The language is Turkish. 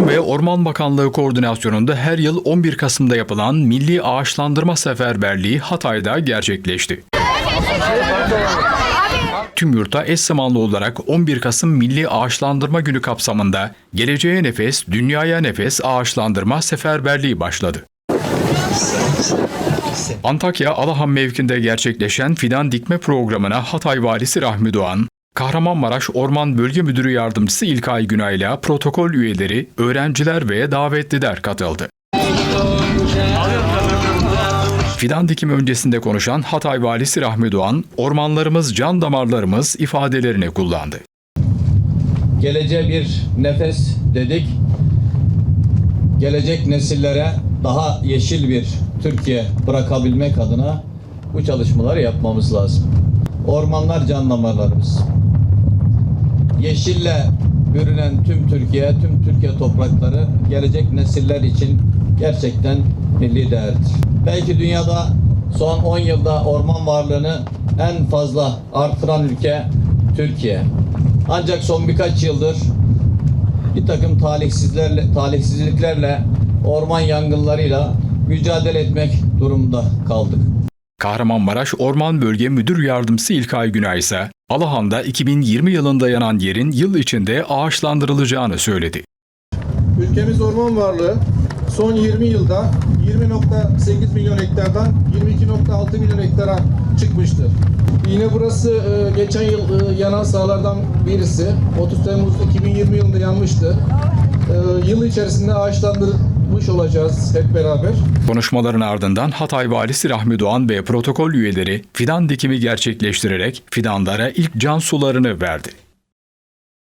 Tarım ve Orman Bakanlığı koordinasyonunda her yıl 11 Kasım'da yapılan Milli Ağaçlandırma Seferberliği Hatay'da gerçekleşti. Tüm yurtta eş zamanlı olarak 11 Kasım Milli Ağaçlandırma Günü kapsamında Geleceğe Nefes, Dünyaya Nefes Ağaçlandırma Seferberliği başladı. Antakya Alahan mevkinde gerçekleşen fidan dikme programına Hatay Valisi Rahmi Doğan, Kahramanmaraş Orman Bölge Müdürü Yardımcısı İlkay Günay'la protokol üyeleri, öğrenciler ve davetliler katıldı. Fidan dikimi öncesinde konuşan Hatay Valisi Rahmi Doğan, ormanlarımız can damarlarımız ifadelerini kullandı. geleceğe bir nefes dedik. Gelecek nesillere daha yeşil bir Türkiye bırakabilmek adına bu çalışmaları yapmamız lazım. Ormanlar can damarlarımız. Yeşille bürünen tüm Türkiye, tüm Türkiye toprakları gelecek nesiller için gerçekten milli değerdir. Belki dünyada son 10 yılda orman varlığını en fazla artıran ülke Türkiye. Ancak son birkaç yıldır bir takım talihsizlerle, talihsizliklerle orman yangınlarıyla mücadele etmek durumunda kaldık. Kahramanmaraş Orman Bölge Müdür Yardımcısı İlkay Günay ise Alahan'da 2020 yılında yanan yerin yıl içinde ağaçlandırılacağını söyledi. Ülkemiz orman varlığı son 20 yılda 20.8 milyon hektardan 22.6 milyon hektara çıkmıştır. Yine burası e, geçen yıl e, yanan sahalardan birisi. 30 Temmuz 2020 yılında yanmıştı. E, Yıl içerisinde ağaçlandırmış olacağız hep beraber. Konuşmaların ardından Hatay Valisi Rahmi Doğan ve protokol üyeleri fidan dikimi gerçekleştirerek fidanlara ilk can sularını verdi.